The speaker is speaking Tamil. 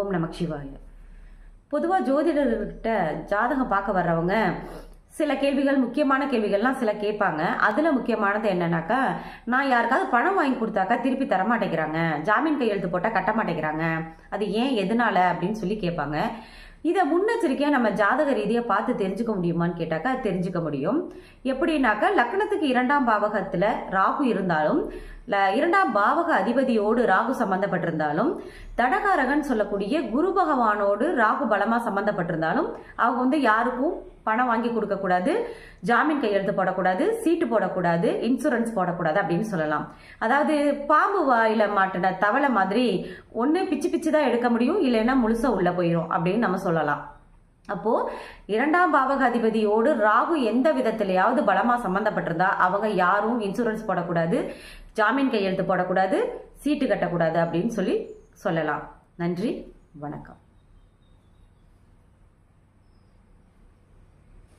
ஓம் நமக் சிவாய பொதுவாக ஜோதிடர்கிட்ட ஜாதகம் பார்க்க வர்றவங்க சில கேள்விகள் முக்கியமான கேள்விகள்லாம் சில கேட்பாங்க. அதில் முக்கியமானது என்னன்னாக்கா நான் யாருக்காவது பணம் வாங்கி கொடுத்தாக்கா திருப்பி தர மாட்டேங்கிறாங்க. ஜாமீன் கையெழுத்து போட்டால் கட்ட மாட்டேங்கிறாங்க. அது ஏன் எதனால அப்படின்னு சொல்லி கேட்பாங்க. இதை முன்னெச்சரிக்கையாக நம்ம ஜாதக ரீதியாக பார்த்து தெரிஞ்சுக்க முடியுமான்னு கேட்டாக்கா தெரிஞ்சுக்க முடியும். எப்படின்னாக்கா லக்னத்துக்கு இரண்டாம் பாவகத்தில் ராகு இருந்தாலும் இரண்டாம் பாவக அதிபதியோடு ராகு சம்பந்தப்பட்டிருந்தாலும் தடகாரகன் சொல்லக்கூடிய குரு பகவானோடு ராகு பலமா சம்பந்தப்பட்டிருந்தாலும் அவங்க வந்து யாருக்கும் பணம் வாங்கி கொடுக்க கூடாது ஜாமீன் கையெழுத்து போடக்கூடாது சீட்டு போடக்கூடாது இன்சூரன்ஸ் போடக்கூடாது அப்படின்னு சொல்லலாம். அதாவது பாம்பு வாயில மாட்டின தவளை மாதிரி ஒன்று பிச்சு பிச்சு தான் எடுக்க முடியும் இல்லைன்னா முழுசா உள்ள போயிடும் அப்படின்னு நம்ம சொல்லலாம். அப்போ இரண்டாம் பாவக அதிபதியோடு ராகு எந்த விதத்திலேயாவது பலமா சம்பந்தப்பட்டிருந்தா அவங்க யாரும் இன்சூரன்ஸ் போடக்கூடாது ஜாமீன் கையெழுத்து போடக்கூடாது சீட்டு கட்டக்கூடாது அப்படின்னு சொல்லி சொல்லலாம். நன்றி வணக்கம்.